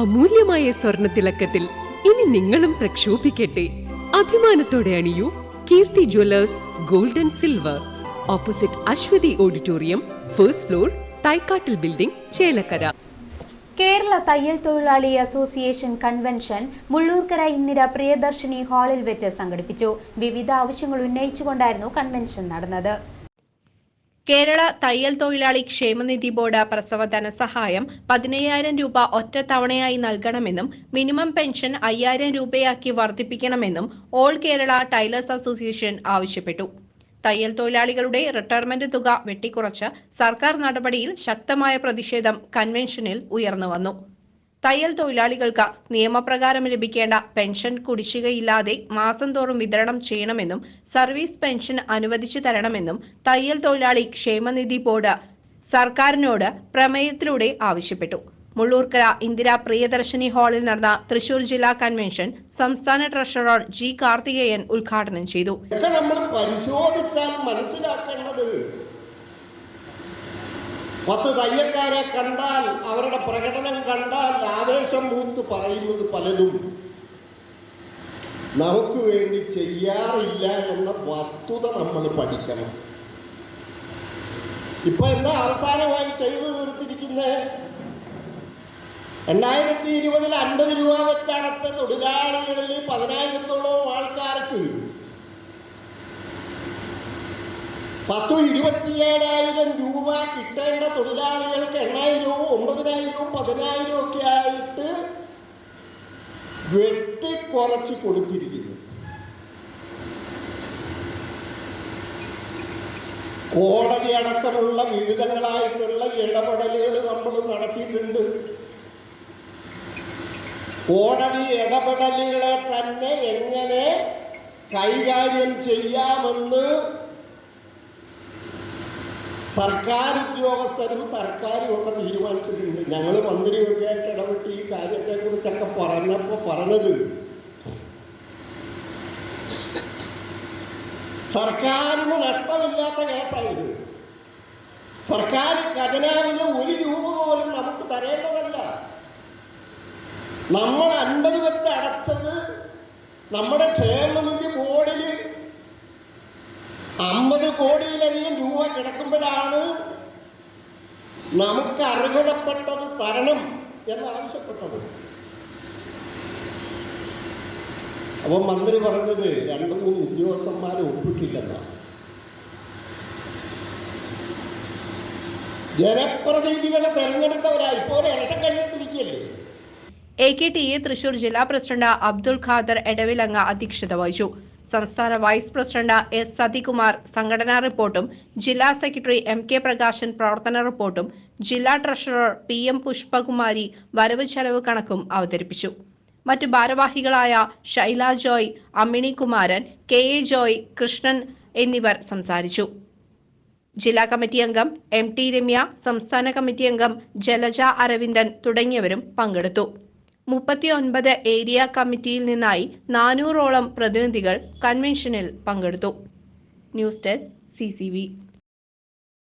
അമൂല്യമായ സ്വർണ തിളക്കത്തിൽ ഇനി നിങ്ങളും പ്രക്ഷോഭിക്കട്ടെ. അഭിമാനത്തോടെ അണിയൂ Keerthi jewellers golden silver. Opposite Aswathi auditorium first floor തൈക്കാട്ടിൽ building Chelakkara. Kerala തയ്യൽ തൊഴിലാളി അസോസിയേഷൻ കൺവെൻഷൻ മുള്ളൂർക്കര ഇന്ദിര പ്രിയദർശിനി ഹാളിൽ വെച്ച് സംഘടിപ്പിച്ചു. വിവിധ ആവശ്യങ്ങൾ ഉന്നയിച്ചുകൊണ്ടായിരുന്നു കൺവെൻഷൻ നടന്നത്. കേരള തയ്യൽ തൊഴിലാളി ക്ഷേമനിധി ബോർഡ് പ്രസവ ധനസഹായം പതിനയ്യായിരം രൂപ ഒറ്റ തവണയായി നൽകണമെന്നും മിനിമം പെൻഷൻ അയ്യായിരം രൂപയാക്കി വർദ്ധിപ്പിക്കണമെന്നും ഓൾ കേരള ടൈലേഴ്സ് അസോസിയേഷൻ ആവശ്യപ്പെട്ടു. തയ്യൽ തൊഴിലാളികളുടെ റിട്ടയർമെന്റ് തുക വെട്ടിക്കുറച്ച് സർക്കാർ നടപടിയിൽ ശക്തമായ പ്രതിഷേധം കൺവെൻഷനിൽ ഉയർന്നു വന്നു. തയ്യൽ തൊഴിലാളികൾക്ക് നിയമപ്രകാരം ലഭിക്കേണ്ട പെൻഷൻ കുടിശ്ശികയില്ലാതെ മാസം തോറും വിതരണം ചെയ്യണമെന്നും സർവീസ് പെൻഷൻ അനുവദിച്ചു തരണമെന്നും തയ്യൽ തൊഴിലാളി ക്ഷേമനിധി ബോർഡ് സർക്കാരിനോട് പ്രമേയത്തിലൂടെ ആവശ്യപ്പെട്ടു. മുള്ളൂർക്കര ഇന്ദിരാ പ്രിയദർശിനി ഹാളിൽ നടന്ന തൃശൂർ ജില്ലാ കൺവെൻഷൻ സംസ്ഥാന ട്രഷറർ ജി കാർത്തികേയൻ ഉദ്ഘാടനം ചെയ്തു. നമ്മൾ പരിശോധിച്ചാൽ മനസ്സിലാക്കേണ്ടത് പത്ത് തയ്യക്കാരെ കണ്ടാൽ അവരുടെ പ്രകടനം കണ്ടാൽ ആവേശം മൂത്ത് പറയുന്നത് പലതും. നമുക്ക് വേണ്ടി ചെയ്യാറില്ല എന്ന വസ്തുത നമ്മൾ പഠിക്കണം. ഇപ്പൊ എന്താ അവസാനമായി ചെയ്തു തീർത്തിരിക്കുന്നത് രണ്ടായിരത്തി ഇരുപതിൽ അൻപത് രൂപ വെച്ചാണത്തെ തൊഴിലാളികളിൽ പതിനായിരത്തോളം ആൾക്കാർക്ക് പത്തും ഇരുപത്തിയേഴായിരം രൂപ കിട്ടേണ്ട തൊഴിലാളികൾക്ക് എണ്ണായിരവും ഒമ്പതിനായിരവും പതിനായിരവും ഒക്കെ ആയിട്ട് വെട്ടിക്കുറച്ച് കൊടുത്തിരിക്കുന്നു. കോടതി അടക്കമുള്ള വിവിധങ്ങളായിട്ടുള്ള ഇടപെടലുകൾ നമ്മൾ നടത്തിയിട്ടുണ്ട്. കോടതി ഇടപെടലുകളെ തന്നെ എങ്ങനെ കൈകാര്യം ചെയ്യാമെന്ന് സർക്കാർ ഉദ്യോഗസ്ഥരും സർക്കാരും ഒക്കെ തീരുമാനിച്ചിട്ടുണ്ട്. ഞങ്ങൾ മന്ത്രിയൊക്കെ ആയിട്ട് ഇടപെട്ട് ഈ കാര്യത്തെക്കുറിച്ചൊക്കെ പറഞ്ഞപ്പോൾ പറഞ്ഞത് സർക്കാരിന് നഷ്ടമില്ലാത്ത കേസായത് സർക്കാർ ഖജനാവിന് ഒരു രൂപ പോലും നമുക്ക് തരേണ്ടതല്ല. നമ്മൾ അൻപത് വെച്ച് അടച്ചത് നമ്മുടെ ക്ഷേമനിധി ബോർഡിൽ അമ്പത് കോടിയിലധികം രൂപ കിടക്കുമ്പോഴാണ് നമുക്ക് അർഹതപ്പെട്ടത് തരണം എന്ന് ആവശ്യപ്പെട്ടത്. അപ്പോൾ മന്ത്രി പറഞ്ഞത് രണ്ട് മൂന്ന് ഉദ്യോഗസ്ഥന്മാരെ ഒപ്പിട്ടില്ലെന്നാണ് ജനപ്രതിനിധികളെ തെരഞ്ഞെടുത്തവരാ ഇപ്പോൾ ഒരു election കഴിഞ്ഞിട്ടിരിക്കുകയല്ലേ A K T A Thrissur ജില്ലാ പ്രസിഡന്റ് അബ്ദുൾ ഖാദർ എടവിലങ്ങ അധ്യക്ഷത വഹിച്ചു. സംസ്ഥാന വൈസ് പ്രസിഡന്റ് എസ് സതികുമാർ സംഘടനാ റിപ്പോർട്ടും ജില്ലാ സെക്രട്ടറി എം കെ പ്രകാശൻ പ്രവർത്തന റിപ്പോർട്ടും ജില്ലാ ട്രഷറർ പി എം പുഷ്പകുമാരി വരവ് ചെലവ് കണക്കും അവതരിപ്പിച്ചു. മറ്റ് ഭാരവാഹികളായ ഷൈല ജോയ് അമ്മിണി കുമാരൻ കെ എ ജോയ് കൃഷ്ണൻ എന്നിവർ സംസാരിച്ചു. ജില്ലാ കമ്മിറ്റി അംഗം എം ടി രമ്യ സംസ്ഥാന കമ്മിറ്റി അംഗം ജലജ അരവിന്ദൻ തുടങ്ങിയവരും പങ്കെടുത്തു. മുപ്പത്തിയൊൻപത് ഏരിയ കമ്മിറ്റിയിൽ നിന്നായി നാനൂറോളം പ്രതിനിധികൾ കൺവെൻഷനിൽ പങ്കെടുത്തു. News desk C